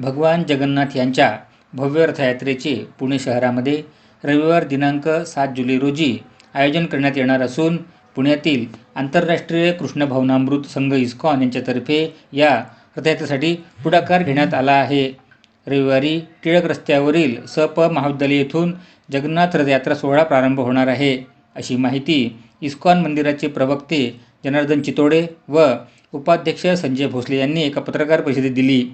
भगवान जगन्नाथ यांच्या भव्य रथयात्रेचे पुणे शहरामध्ये रविवार दिनांक सात जुलै रोजी आयोजन करण्यात येणार असून पुण्यातील आंतरराष्ट्रीय कृष्ण भवनामृत संघ इस्कॉन यांच्यातर्फे या रथयात्रेसाठी पुढाकार घेण्यात आला आहे. रविवारी टिळक रस्त्यावरील सप महाविद्यालय येथून जगन्नाथ रथयात्रा सोहळा प्रारंभ होणार आहे. अशी माहिती इस्कॉन मंदिराचे प्रवक्ते जनार्दन चितोडे व उपाध्यक्ष संजय भोसले यांनी एका पत्रकार परिषदेत दिली.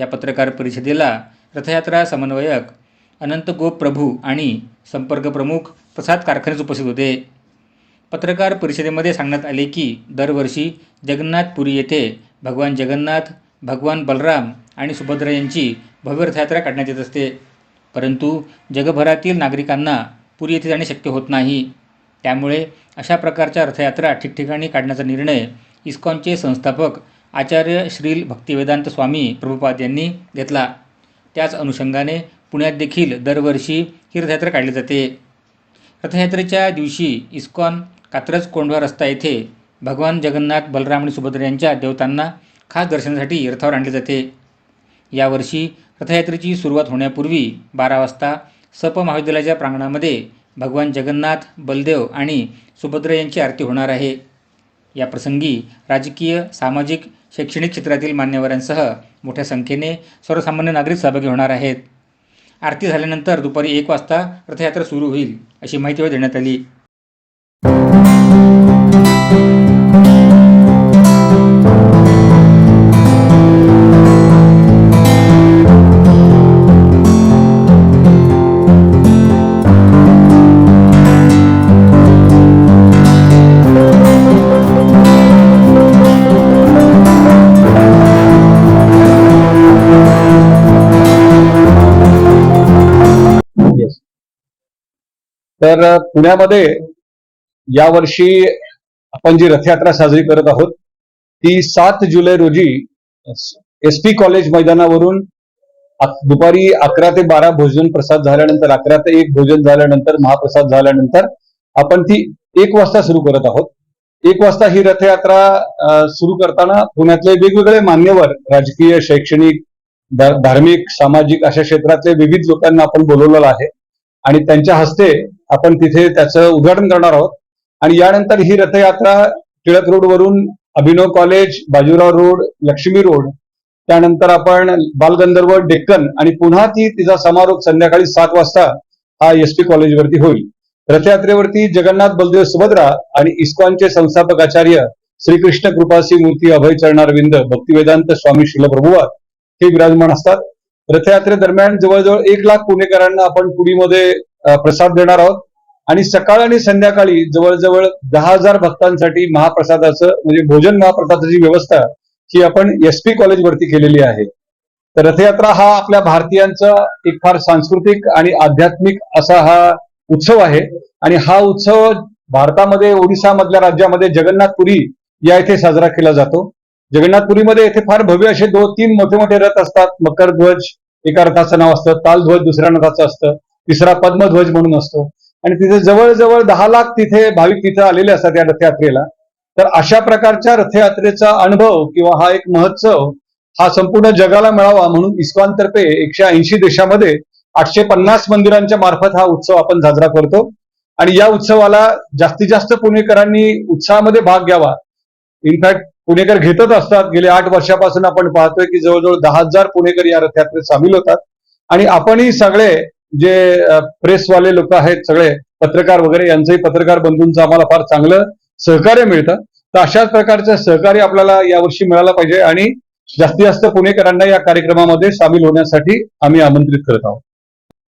या पत्रकार परिषदेला रथयात्रा समन्वयक अनंत गोप प्रभू आणि संपर्क प्रमुख प्रसाद कारखानेच उपस्थित होते. पत्रकार परिषदेमध्ये सांगण्यात आले की दरवर्षी जगन्नाथपुरी येथे भगवान जगन्नाथ भगवान बलराम आणि सुभद्रा यांची भव्य रथयात्रा काढण्यात येत असते. परंतु जगभरातील नागरिकांना पुरी येथे जाणे शक्य होत नाही. त्यामुळे अशा प्रकारच्या रथयात्रा ठिकठिकाणी काढण्याचा निर्णय इस्कॉनचे संस्थापक आचार्य श्रील भक्तिवेदांत स्वामी प्रभुपाद यांनी घेतला. त्याच अनुषंगाने पुण्यात देखील दरवर्षी ही रथयात्रा काढली जाते. रथयात्रेच्या दिवशी इस्कॉन कात्रज कोंडवा रस्ता येथे भगवान जगन्नाथ बलराम आणि सुभद्रा यांच्या देवतांना खास दर्शनासाठी रथावर आणले जाते. यावर्षी रथयात्रेची सुरुवात होण्यापूर्वी बारा वाजता सप महाविद्यालयाच्या प्रांगणामध्ये भगवान जगन्नाथ बलदेव आणि सुभद्रा यांची आरती होणार आहे. या प्रसंगी राजकीय सामाजिक शैक्षणिक क्षेत्रातील मान्यवरांसह मोठ्या संख्येने सर्वसामान्य नागरिक सहभागी होणार आहेत. आरती झाल्यानंतर दुपारी एक वाजता रथयात्रा सुरू होईल अशी माहिती देण्यात आली. तर पुण्यामध्ये यावर्षी आपण जी रथयात्रा साजरी करत आहोत ती सात जुलै रोजी एस पी कॉलेज मैदानावरून दुपारी अकरा ते बारा भोजन प्रसाद झाल्यानंतर अकरा ते एक भोजन झाल्यानंतर महाप्रसाद झाल्यानंतर आपण ती एक वाजता सुरू करत आहोत. एक वाजता ही रथयात्रा सुरू करताना पुण्यातले वेगवेगळे मान्यवर राजकीय शैक्षणिक धार्मिक सामाजिक अशा क्षेत्रातले विविध लोकांना आपण बोलवलेलं आहे. आणि त्यांच्या हस्ते आपण तिथे त्याचं उद्घाटन करणार आहोत. आणि यानंतर ही रथयात्रा टिळक रोड वरून Abhinav college Bajirao road Lakshmi road त्यानंतर आपण बालगंधर्व डेक्कन आणि पुन्हा ती तिचा समारोप संध्याकाळी सात वाजता हा एस पी कॉलेजवरती होईल. रथयात्रेवरती जगन्नाथ बलदेव सुभद्रा आणि इस्कॉनचे संस्थापक आचार्य श्रीकृष्ण कृपासी मूर्ती अभय चरणारविंद भक्तिवेदांत स्वामी शिलप्रभुवाद हे विराजमान असतात. रथयात्रेदरम्यान जवळजवळ एक लाख पुणेकरांना आपण पुरीमध्ये प्रसाद देणार आहोत. आणि सकाळ आणि संध्याकाळी जवळजवळ दहा हजार भक्तांसाठी महाप्रसादाचं म्हणजे भोजन महाप्रसादाची व्यवस्था ही आपण एस पी कॉलेजवरती केलेली आहे. तर रथयात्रा हा आपल्या भारतीयांचा एक फार सांस्कृतिक आणि आध्यात्मिक असा हा उत्सव आहे. आणि हा उत्सव भारतामध्ये ओडिसा मधल्या राज्यामध्ये जगन्नाथपुरी या इथे साजरा केला जातो. जगन्नाथपुरीमध्ये येथे फार भव्य असे दोन तीन मोठे मोठे रथ असतात. मकर ध्वज एका रथाचं नाव असतं. तालध्वज दुसऱ्या रथाचं असतं. तिसरा पद्मध्वज म्हणून असतो. आणि तिथे जवळजवळ दहा लाख तिथे भाविक तिथे आलेले असतात या रथयात्रेला. तर अशा प्रकारच्या रथयात्रेचा अनुभव किंवा हा एक महोत्सव हा संपूर्ण जगाला मिळावा म्हणून इस्कॉन तर्फे एकशे ऐंशी देशामध्ये आठशे पन्नास मंदिरांच्या मार्फत हा उत्सव आपण साजरा करतो. आणि या उत्सवाला जास्तीत जास्त पुणेकरांनी उत्साहामध्ये भाग घ्यावा. इनफॅक्ट पुणेकर घेतच असतात. गेले आठ वर्षापासून आपण पाहतोय की जवळजवळ दहा हजार पुणेकर या रथयात्रेत सामील होतात. आणि आपणही सगळे जे प्रेसवाले लोक आहेत सगळे पत्रकार वगैरे यांचंही पत्रकार बंधूंचं आम्हाला फार चांगलं सहकार्य मिळतं. तर अशाच प्रकारचं सहकार्य आपल्याला यावर्षी मिळालं पाहिजे आणि जास्तीत जास्त पुणेकरांना या कार्यक्रमामध्ये सामील होण्यासाठी आम्ही आमंत्रित करत आहोत.